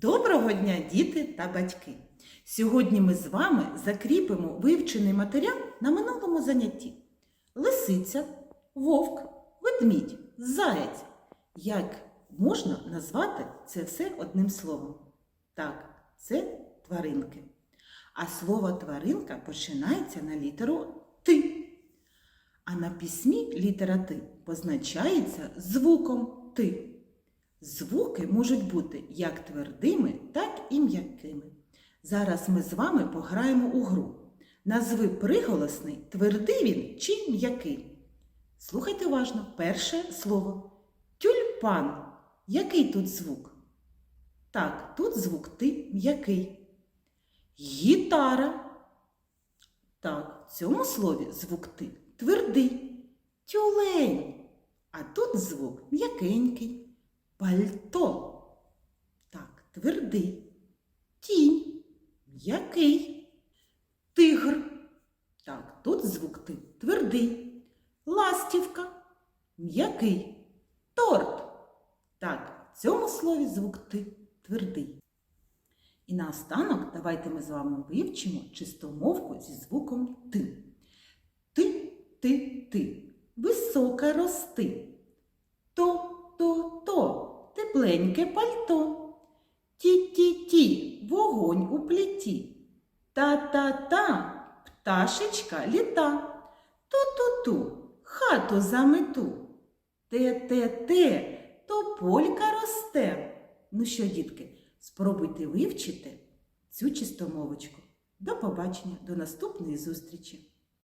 Доброго дня, діти та батьки! Сьогодні ми з вами закріпимо вивчений матеріал на минулому занятті. Лисиця, вовк, ведмідь, заєць. Як можна назвати це все одним словом? Так, це тваринки. А слово тваринка починається на літеру Ти. А на письмі літера Ти позначається звуком Ти. Звуки можуть бути як твердими, так і м'якими. Зараз ми з вами пограємо у гру. Назви приголосний, твердий він чи м'який. Слухайте уважно перше слово. Тюльпан. Який тут звук? Так, тут звук ти м'який. Гітара. Так, в цьому слові звук ти твердий. Тюлень. А тут звук м'якенький. Пальто. Так, твердий. Тінь. М'який. Тигр. Так, тут звук ти твердий. Ластівка. М'який. Торт. Так, в цьому слові звук ти твердий. І наостанок давайте ми з вами вивчимо чистомовку зі звуком ти. Ти, ти, ти. Висока рости. То, то, то. Тепленьке пальто. Ті-ті-ті. Вогонь у пліті. Та-та-та. Пташечка літа. Ту-ту-ту. Хату замету. Те-те-те. Тополька росте. Ну що, дітки, спробуйте вивчити цю чистомовочку. До побачення, до наступної зустрічі!